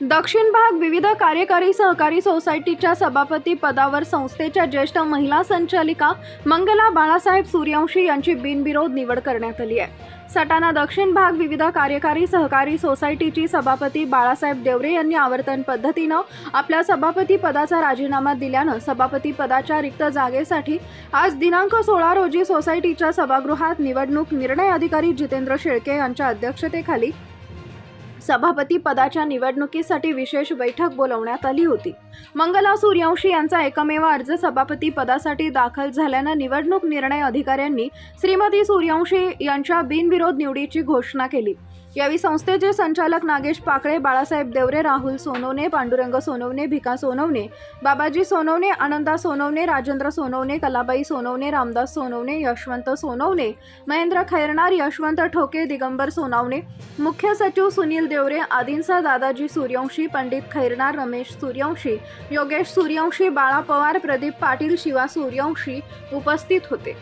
दक्षिण भाग विविध कार्यकारी सहकारी सोसायटीच्या सभापती पदावर संस्थेच्या ज्येष्ठ महिला संचालिका मंगला बाळासाहेब सूर्यवंशी यांची बिनविरोध निवड करण्यात आली आहे. सटाणा दक्षिण भाग विविध कार्यकारी सहकारी सोसायटीची सभापती बाळासाहेब देवरे यांनी आवर्तन पद्धतीनं आपल्या सभापती पदाचा राजीनामा दिल्यानं सभापती पदाच्या रिक्त जागेसाठी आज दिनांक सोळा रोजी सोसायटीच्या सभागृहात निवडणूक निर्णय अधिकारी जितेंद्र शेळके यांच्या अध्यक्षतेखाली सभापती पदाच्या निवडणुकीसाठी विशेष बैठक बोलवण्यात आली होती. मंगला सूर्यवंशी यांचा एकमेव अर्ज सभापती पदासाठी दाखल झाल्यानं निवडणूक निर्णय अधिकाऱ्यांनी श्रीमती सूर्यवंशी यांच्या बिनविरोध निवडीची घोषणा केली. यावेळी संस्थेचे संचालक नागेश पाकळे बाळासाहेब देवरे राहुल सोनवणे पांडुरंग सोनवणे भिका सोनवणे बाबाजी सोनवणे आनंदा सोनवणे राजेंद्र सोनवणे कलाबाई सोनवणे रामदास सोनवणे यशवंत सोनवणे महेंद्र खैरनार यशवंत ठोके दिगंबर सोनवणे मुख्य सचिव सुनील देवरे आदींचा दादाजी सूर्यवंशी पंडित खैरनार रमेश सूर्यवंशी योगेश सूर्यवंशी बाळा पवार प्रदीप पाटील शिवा सूर्यवंशी उपस्थित होते.